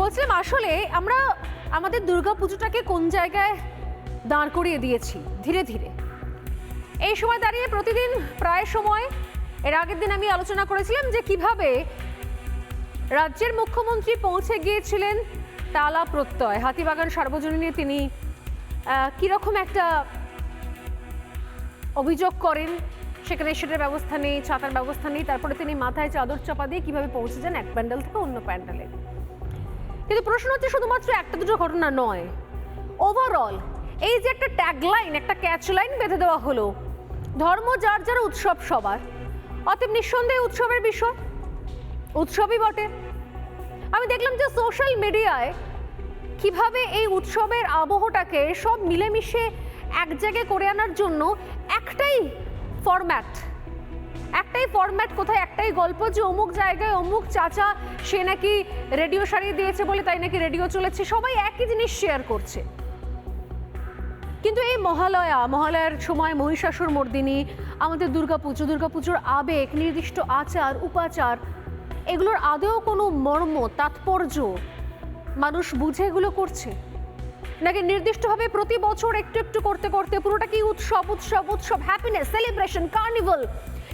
বলছিলাম আসলে আমরা আমাদের দুর্গা পুজোটাকে কোন জায়গায় দাঁড় করিয়ে দিয়েছি? ধীরে ধীরে। এই সময় দাঁড়িয়ে প্রতিদিন প্রায় সময়, এর আগের দিন আমি আলোচনা করেছিলাম যে কীভাবে রাজ্যের মুখ্যমন্ত্রী পৌঁছে গিয়েছিলেন তালা প্রত্যয়। হাতিবাগান সার্বজনীনে তিনি কীরকম একটা অভিযোগ করেন? সেখানে সেটার ব্যবস্থা নেই, ছাতার ব্যবস্থা নেই, তারপরে তিনি মাথায় চাদর চাপা দিয়ে কীভাবে পৌঁছে যান এক প্যান্ডেল থেকে অন্য প্যান্ডেলে। কিন্তু প্রশ্ন হচ্ছে শুধুমাত্র একটা দুটো ঘটনা নয়। ওভারঅল এই যে একটা ট্যাগলাইন একটা ক্যাচ লাইন বেঁধে দেওয়া হলো, ধর্ম যার যার উৎসব সবার, অতএব নিঃসন্দেহে উৎসবের বিষয়, উৎসবই বটে। আমি দেখলাম যে সোশ্যাল মিডিয়ায় কীভাবে এই উৎসবের আবহটাকে সব মিলেমিশে এক জায়গায় করে আনার জন্য একটাই ফরম্যাট একটাই ফরম্যাট কোথায় একটাই গল্প যে অমুক জায়গায় অমুক চাচা, সে নাকি রেডিও সারিয়ে দিয়েছে বলে তাই নাকি রেডিও চলেছে, সবাই একই জিনিস শেয়ার করছে। কিন্তু এই মহালয়া, মহালয়ার সময় মহিষাসুর মর্দিনী, আমাদের দুর্গাপুজো, দুর্গাপুজোর আবেগ, নির্দিষ্ট আচার, উপাচার, এগুলোর আদেও কোনো মর্ম, তাৎপর্য মানুষ বুঝে এগুলো করছে? নাকি নির্দিষ্টভাবে প্রতি বছর একটু একটু করতে করতে পুরোটা কি উৎসব উৎসব উৎসব হ্যাপিনেস সেলিব্রেশন কার্নিভাল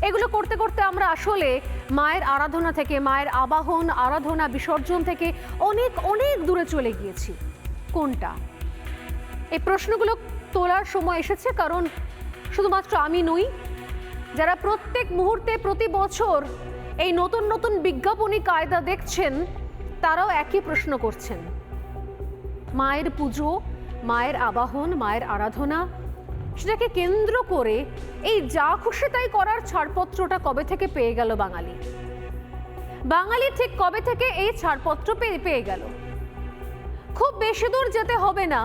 এগুলো করতে করতে আমরা আসলে মায়ের আরাধনা থেকে, মায়ের আবাহন, আরাধনা, বিসর্জন থেকে অনেক অনেক দূরে চলে গিয়েছি। কোনটা? এই প্রশ্নগুলো তোলার সময় এসেছে কারণ শুধুমাত্র আমি নই, যারা প্রত্যেক মুহূর্তে, প্রতি বছর এই নতুন নতুন বিজ্ঞাপনী কায়দা দেখছেন, তারাও একই প্রশ্ন করছেন। মায়ের পুজো, মায়ের আবাহন, মায়ের আরাধনা সেটাকে কেন্দ্র করে এই যা খুশি তাই করার ছাড়পত্রটা কবে থেকে পেয়ে গেল বাঙালি? বাঙালি ঠিক কবে থেকে এই ছাড়পত্র পেয়ে পেয়ে গেল? খুব বেশি দূর যেতে হবে না।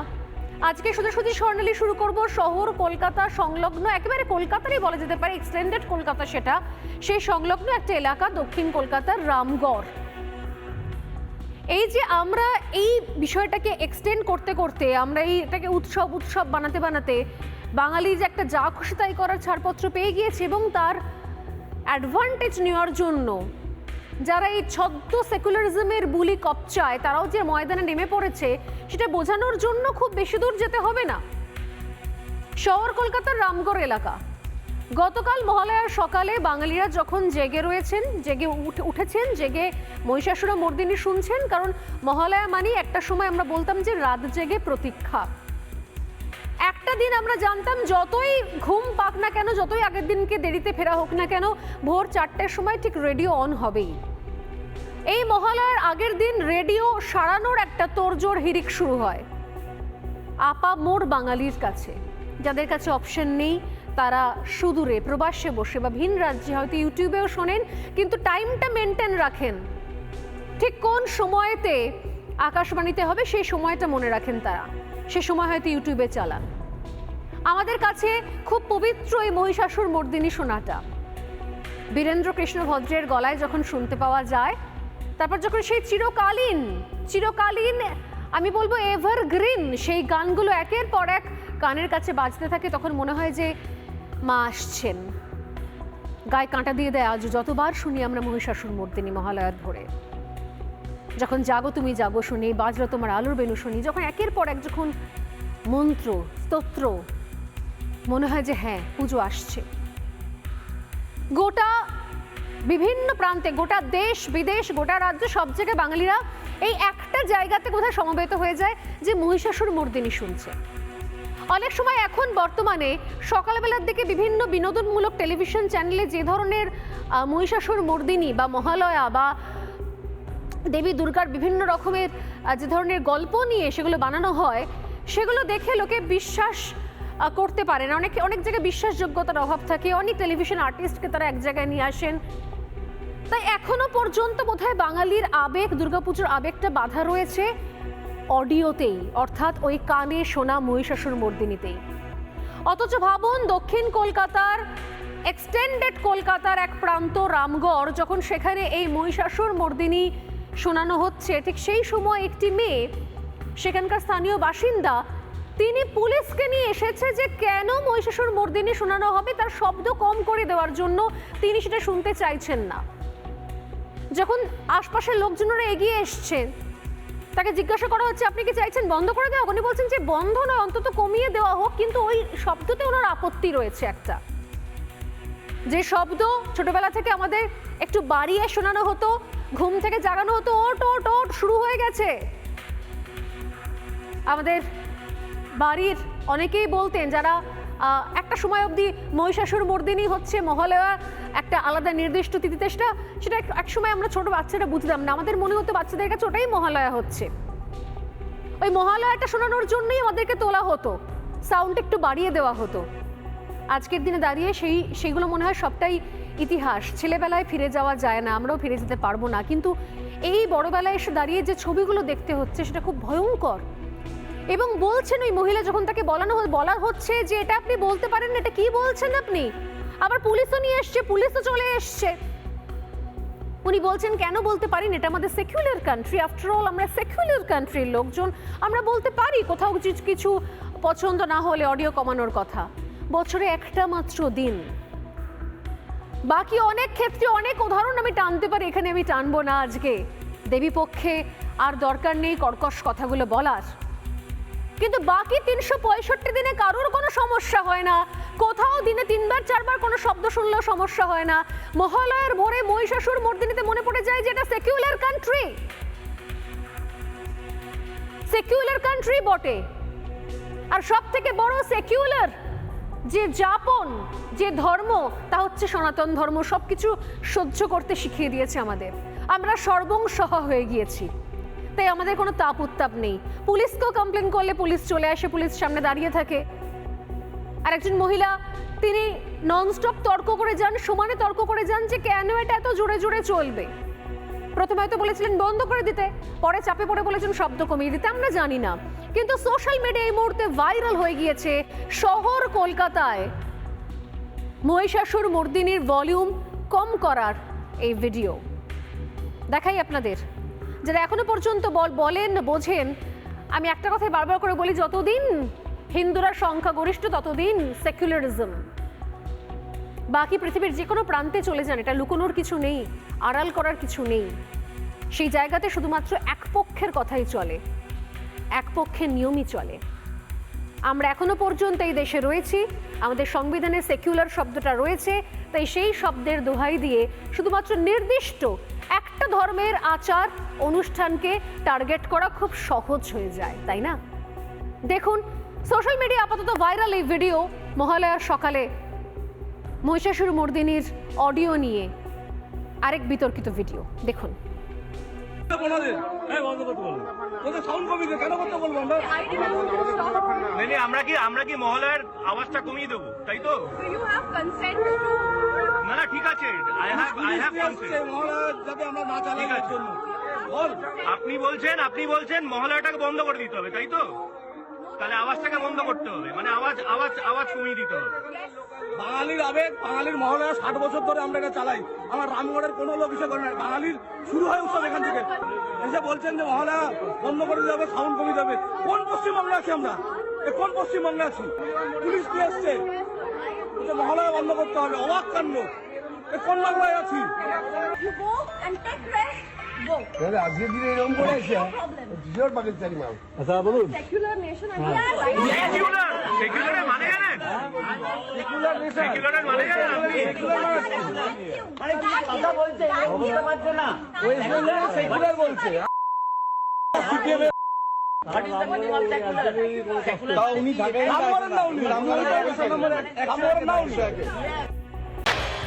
আজকে সোজাসুজি স্বর্ণালী শুরু করব শহর, কলকাতা, সংলগ্ন, একেবারে কলকাতারই বলা যেতে পারে এক্সটেন্ডেড কলকাতা সেটা। সেই সংলগ্ন একটা এলাকা দক্ষিণ কলকাতার রামগড়। এই যে আমরা এই বিষয়টাকে এক্সটেন্ড করতে করতে, আমরা এই এটাকে উৎসব উৎসব বানাতে বানাতে বাঙালি যে একটা যা খুশি তাই করার ছাড়পত্র পেয়ে গিয়েছে এবং তার অ্যাডভান্টেজ নেওয়ার জন্য যারা এই ছদ্ম সেকুলারিজমের বুলি কপচায়, তারাও যে ময়দানে নেমে পড়েছে, সেটা বোঝানোর জন্য খুব বেশি দূর যেতে হবে না। শহর কলকাতার রামগড় এলাকা। গতকাল মহালয়ার সকালে বাঙালিরা যখন জেগে রয়েছেন, জেগে উঠে- উঠেছেন, জেগে মহিষাসুরা মর্দিনী শুনছেন, কারণ মহালয়া মানে একটা সময় আমরা বলতাম যে রাত জেগে প্রতীক্ষা। একটা দিন আমরা জানতাম যতই ঘুম পাক না কেন, যতই আগের দিনকে দেরিতে ফেরা হোক না কেন, ভোর চারটের সময় ঠিক রেডিও অন হবেই। এই মহালয়ার আগের দিন রেডিও সারানোর একটা তোড়জোড় হিরিক শুরু হয়। আপা মোর বাঙালির কাছে, যাদের কাছে অপশন নেই, তারা সুদূরে প্রবাসে বসে বা ভিন রাজ্যে হয়তো ইউটিউবেও শোনেন, কিন্তু টাইমটা মেনটেন রাখেন। ঠিক কোন সময়তে আকাশবাণীতে হবে, সেই সময়টা মনে রাখেন তারা। সে সময় হয়তো ইউটিউবে চালান। আমাদের কাছে খুব পবিত্র এই মহিষাসুর মর্দিনী শোনাটা বীরেন্দ্র কৃষ্ণ ভদ্রের গলায় যখন শুনতে পাওয়া যায়, তারপর যখন সেই চিরকালীন চিরকালীন, আমি বলব এভারগ্রিন সেই গানগুলো একের পর এক কানের কাছে বাজতে থাকে, তখন মনে হয় যে মা আসছেন। গায়ে কাঁটা দিয়ে দেয় আজ যতবার শুনি আমরা মহিষাসুর মর্দিনী মহালয়ার ভোরে। যখন জাগো তুমি জাগো শুনি, বাজলো তোমার আলোর বেনু শুনি, যখন একের পর এক যখন মন্ত্র, স্তোত্র মনে হয় যে হ্যাঁ পুজো আসছে। গোটা বিভিন্ন প্রান্তে, গোটা দেশ, বিদেশ, গোটা রাজ্য, সব জায়গায় বাঙালিরা এই একটা জায়গাতে কোথায় সমবেত হয়ে যায় যে মহিষাসুর মর্দিনী শুনছে। অনেক সময় এখন বর্তমানে সকালবেলার দিকে বিভিন্ন বিনোদনমূলক টেলিভিশন চ্যানেলে যে ধরনের মহিষাসুর মর্দিনী বা মহালয়া বা দেবী দুর্গার বিভিন্ন রকমের যে ধরনের গল্প নিয়ে সেগুলো বানানো হয়, সেগুলো দেখে লোকে বিশ্বাস করতে পারে না অনেক অনেক জায়গায় বিশ্বাসযোগ্যতার অভাব থাকে। অনেক টেলিভিশন আর্টিস্টকে তারা এক জায়গায় নিয়ে আসেন। তাই এখনও পর্যন্ত বোধহয় বাঙালির আবেগ, দুর্গাপুজোর আবেগটা বাধা রয়েছে অডিওতেই, অর্থাৎ ওই কানে শোনা মহিষাসুর মর্দিনীতেই। অথচ ভাবুন, দক্ষিণ কলকাতার এক্সটেন্ডেড কলকাতার এক প্রান্ত, রামগড়, যখন সেখানে এই মহিষাসুর মর্দিনী শোনানো হচ্ছে, ঠিক সেই সময় একটি মেয়ে, সেখানকার স্থানীয় বাসিন্দা তিনি পুলিশকে নিয়ে এসেছে যে কেন মহিষাসুর মর্দিনী শোনানো হবে, তার শব্দ কম করে দেওয়ার জন্য তিনি সেটা শুনতে চাইছেন না। যখন আশপাশের লোকজনেরা এগিয়ে এসছেন তাকে জিজ্ঞাসা করা হচ্ছে, আপনি কি চাইছেন বন্ধ করে দেওয়া? হোক?" উনি বলছেন যে, বন্ধ নয়, অন্তত কমিয়ে দেওয়া হোক। কিন্তু ওই শব্দতে ওনার আপত্তি রয়েছে একটা। যে শব্দ ছোটবেলা থেকে আমাদের একটু বাড়িয়ে শোনানো হতো, ঘুম থেকে জাগানো হতো, ওট ওট ওট, শুরু হয়ে গেছে। আমাদের বাড়ির অনেকেই বলতেন যারা একটা সময় অবধি মহিষাসুর মর্দিনী হচ্ছে মহালয়া একটা আলাদা নির্দিষ্ট তিথিতে, সেটা সেটা এক সময় আমরা ছোট বাচ্চারা বুঝতাম না। আমাদের মনে হতো বাচ্চাদের কাছে ওটাই মহালয়া হচ্ছে। ওই মহালয়াটা শোনানোর জন্যই আমাদেরকে তোলা হতো। সাউন্ড একটু বাড়িয়ে দেওয়া হতো। আজকের দিনে দাঁড়িয়ে সেই, সেগুলো মনে হয় সবটাই ইতিহাস। ছেলেবেলায় ফিরে যাওয়া যায় না, আমরাও ফিরে যেতে পারব না। কিন্তু এই বড়বেলায় এসে দাঁড়িয়ে যে ছবিগুলো দেখতে হচ্ছে, সেটা খুব ভয়ঙ্কর। এবং বলছেন ওই মহিলা যখন তাকে বলানো বলা হচ্ছে যে এটা আপনি বলতে পারেন এটা কি বলছেন আপনি? আবার পুলিশও নিয়ে এসছে, পুলিশও চলে এসছে। উনি বলছেন, কেন বলতে পারি না এটা আমাদের সেকুলার কান্ট্রি আফটার অল আমরা সেকুলার কান্ট্রির লোকজন। আমরা বলতে পারি কোথাও কিছু- পছন্দ না হলে অডিও কমানোর কথা। বছরে একটা মাত্র দিন। বাকি অনেক ক্ষেত্রে অনেক উদাহরণ আমি টানতে পারি, এখানে আমি টানবো না আজকে। দেবী পক্ষে আর দরকার নেই কর্কশ কথাগুলো বলার। কিন্তু বাকি তিনশো পঁয়ষট্টি দিনে কারোর কোনো সমস্যা হয় না। কোথাও দিনে তিনবার, চারবার কোনো শব্দ শুনলেও সমস্যা হয় না। মহালয়ার ভোরে মহিষাসুর মর্দিনীতে মনে পড়ে যায় যে এটা সেকিউলার কান্ট্রি সেকিউলার কান্ট্রি বটে। আর সব থেকে বড় সেকিউলার যে যাপন, যে ধর্ম, তা হচ্ছে সনাতন ধর্ম। সবকিছু সহ্য করতে শিখিয়ে দিয়েছে আমাদের। আমরা সর্বংসহ হয়ে গিয়েছি। তাই আমাদের কোনো তাপ উত্তাপ নেই। পুলিশকেও কমপ্লেন করলে পুলিশ চলে আসে, পুলিশ সামনে দাঁড়িয়ে থাকে। আর একজন মহিলা, তিনি ননস্টপ তর্ক করে যান, সমানে তর্ক করে যান যে কেন এটা এত জোরে জোরে চলবে। প্রথমে হয়তো বলেছিলেন, বন্ধ করে দিতে। পরে চাপে পড়ে বলেছেন, শব্দ কমিয়ে দিতে। আমরা জানি না। কিন্তু সোশ্যাল মিডিয়া এই মুহূর্তে ভাইরাল হয়ে গিয়েছে শহর কলকাতায়। মহিষাসুর মর্দিনীর ভলিউম কম করার এই ভিডিও দেখাই আপনাদের। যারা এখনও পর্যন্ত বল বলেন, বোঝেন। আমি একটা কথাই বারবার করে বলি, যতদিন হিন্দুরা সংখ্যাগরিষ্ঠ, ততদিন সেকুলারিজম বাকি পৃথিবীর যে কোনো প্রান্তে চলে যান, এটা লুকোনোর কিছু নেই, আড়াল করার কিছু নেই। সেই জায়গাতে শুধুমাত্র এক পক্ষের কথাই চলে, এক পক্ষের নিয়মই চলে। আমরা এখনও পর্যন্ত এই দেশে রয়েছি, আমাদের সংবিধানে সেকুলার শব্দটা রয়েছে, তাই সেই শব্দের দোহাই দিয়ে শুধুমাত্র নির্দিষ্ট ধর্মের আচার অনুষ্ঠানকে টার্গেট করা খুব সহজ হয়ে যায় তাই না? দেখুন সোশ্যাল মিডিয়া আপাতত ভাইরাল এই ভিডিও মহালয়ার সকালে মহিষাসুর মর্দিনীর অডিও নিয়ে আরেক বিতর্কিত ভিডিও দেখুন। আমরা কি আমরা কি মহালয়ার আওয়াজটা কমিয়ে দেবো তাই তো? না না ঠিক আছে আই হ্যাভ আই হ্যাভ আসছে যাতে আমরা না চালাই ঠিক এর জন্য। বল। আপনি বলছেন আপনি বলছেন মহালয়াটাকে বন্ধ করে দিতে হবে তাই তো? তাহলে আওয়াজটাকে বন্ধ করতে হবে মানে আওয়াজ আওয়াজ আওয়াজ কমিয়ে দিতে হবে। বাঙালির আবেগ বাঙালির মহালয়া ষাট বছর ধরে আমরা এটা চালাই। আমার রামগড়ের কোনো লোক ইসে করে না বাঙালির শুরু হয় উৎসব এখান থেকে। এসে বলছেন যে মহালয়া বন্ধ করে দিতে হবে সাউন্ড কমিয়ে দেবে। কোন পশ্চিমবঙ্গে আছি আমরা? এ কোন পশ্চিমবঙ্গে আছি? পুলিশ দিয়ে এসছে? মহালয়া বন্ধ করতে হবে অবাক কাণ্ড। বাংলায় আছি? You go and take rest. Go. তাহলে আজকের দিনে এরকম করে আসছে পাকিস্তানি মাল। Secular nation and yeah, right. Secular সেকুলারের মানে জানেন? সেকুলারের মানে জানেন আপনি? সেকুলার বলছে? উনি থাকেন না। উনি রামগড়ের রামগড়ের না উনি